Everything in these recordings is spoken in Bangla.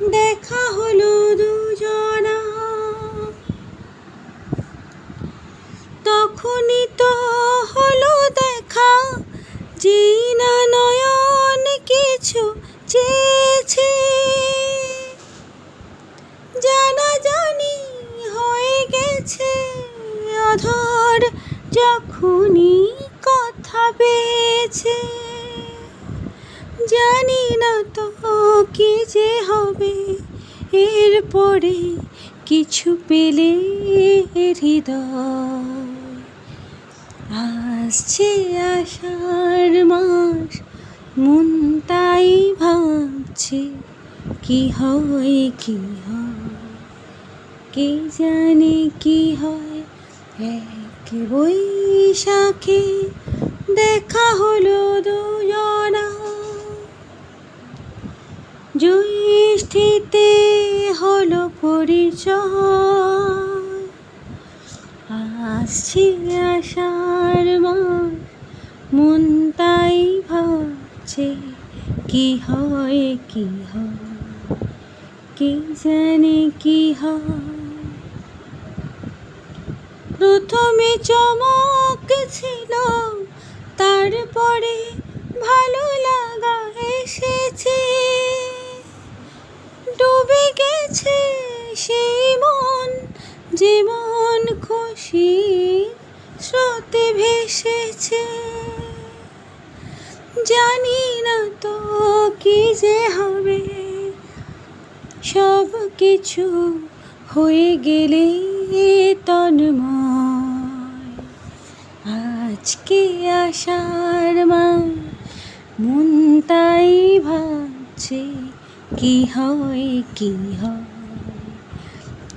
দেখা হলো দুজনা। তখনই তো হলো দেখা যে না নয়ন কিছু চেয়েছে। জানা জানি হয়ে গেছে অধর, যখনই কথা পেয়েছে। জানি না এরপরে কিছু পেলে হৃদয়। আসছে আষাঢ় মাস, মন তাই ভাবছে, কি হয় কি হয়? কে জানে কি হয়? এক বৈশাখে দেখা হলো দুজনা। জ্যৈষ্ঠীতে হলো পরিচয়। আসছে আষাঢ় মাস মন তাই ভাবছে, কি হয় কি হয়, কে জানে কি হয়। প্রথমে চমক ছিল, তারপরে ভালো যেমন খুশি স্রোতে ভেসেছে। জানি না তো কি যে হবে। সব কিছু হয়ে গেলে তন্ময়। আজকে আসার মা মন তাই ভাবছে, কি হয় কি হয়।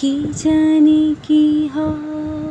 কি জানি কি হয়।